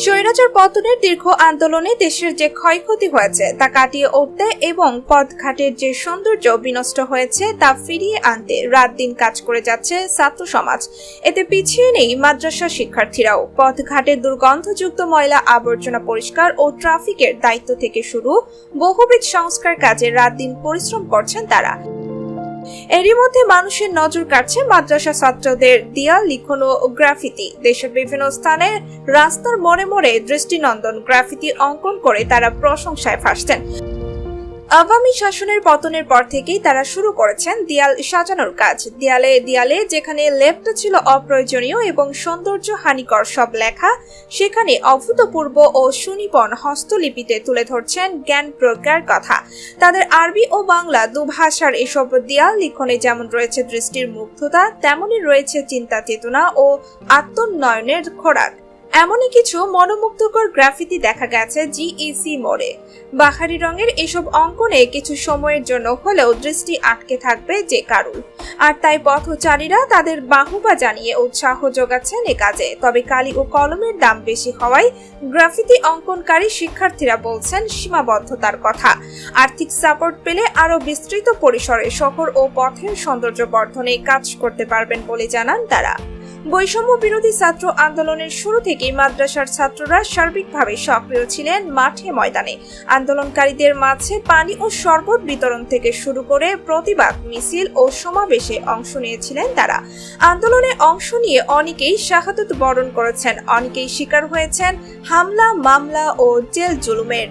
স্বৈরাচার পতনের দীর্ঘ আন্দোলনে দেশের যে ক্ষয়ক্ষতি হয়েছে তা কাটিয়ে উঠতে এবং পথঘাটের যে সৌন্দর্য বিনষ্ট হয়েছে তা ফিরিয়ে আনতে রাত দিন কাজ করে যাচ্ছে ছাত্র সমাজ এতে পিছিয়ে নেই মাদ্রাসা শিক্ষার্থীরাও। পথঘাটের দুর্গন্ধযুক্ত ময়লা আবর্জনা পরিষ্কার ও ট্রাফিকের দায়িত্ব থেকে শুরু। বহুবিধ সংস্কার কাজে রাত দিন পরিশ্রম করছেন তারা। এরই মধ্যে মানুষের নজর কাটছে মাদ্রাসা ছাত্রদের দেয়াল, লিখন ও গ্রাফিতি। দেশের বিভিন্ন স্থানে রাস্তার মোড়ে মোড়ে দৃষ্টিনন্দন গ্রাফিতি অঙ্কন করে তারা প্রশংসায় ভাসছেন আওয়ামী শাসনের পতনের পর থেকেই তারা শুরু করেছেন দেয়াল সাজানোর কাজ। দেয়ালে দেয়ালে যেখানে লেপটা ছিল অপ্রয়োজনীয় এবং সৌন্দর্য হানিকর সব লেখা, সেখানে অভূতপূর্ব ও সুনিপন হস্তলিপিতে তুলে ধরছেন জ্ঞান প্রজ্ঞার কথা। তাদের আরবি ও বাংলা দুভাষার এসব দেয়াল লিখনে যেমন রয়েছে দৃষ্টির মুগ্ধতা, তেমনই রয়েছে চিন্তা চেতনা ও আত্মোন্নয়নের খোরাক। এমনই কিছু মনোমুগ্ধকর গ্রাফিতি দেখা গেছে জিইসি মোড়ে। বাহারি রঙের এসব অঙ্কনে কিছু সময়ের জন্য হলেও দৃষ্টি আটকে থাকবে যে কারুর। আর তাই পথচারীরা তাদের বাহুবা জানিয়ে উৎসাহ যোগাচ্ছেন এ কাজে। তবে কালি ও কলমের দাম বেশি হওয়ায় গ্রাফিতি অঙ্কনকারী শিক্ষার্থীরা বলছেন সীমাবদ্ধতার কথা। আর্থিক সাপোর্ট পেলে আরও বিস্তৃত পরিসরে শহর ও পথের সৌন্দর্য বর্ধনে কাজ করতে পারবেন বলে জানান তারা। বৈষম্য বিরোধী ছাত্র আন্দোলনের শুরু থেকেই মাদ্রাসার ছাত্ররা সার্বিকভাবে সক্রিয় ছিলেন মাঠে ময়দানে। আন্দোলনকারীদের মাঝে পানি ও শরবত বিতরণ থেকে শুরু করে প্রতিবাদ, মিছিল ও সমাবেশে অংশ নিয়েছিলেন তারা। আন্দোলনে অংশ নিয়ে অনেকেই শাহাদত বরণ করেছেন, অনেকেই শিকার হয়েছেন, হামলা, মামলা ও জেল জুলুমের।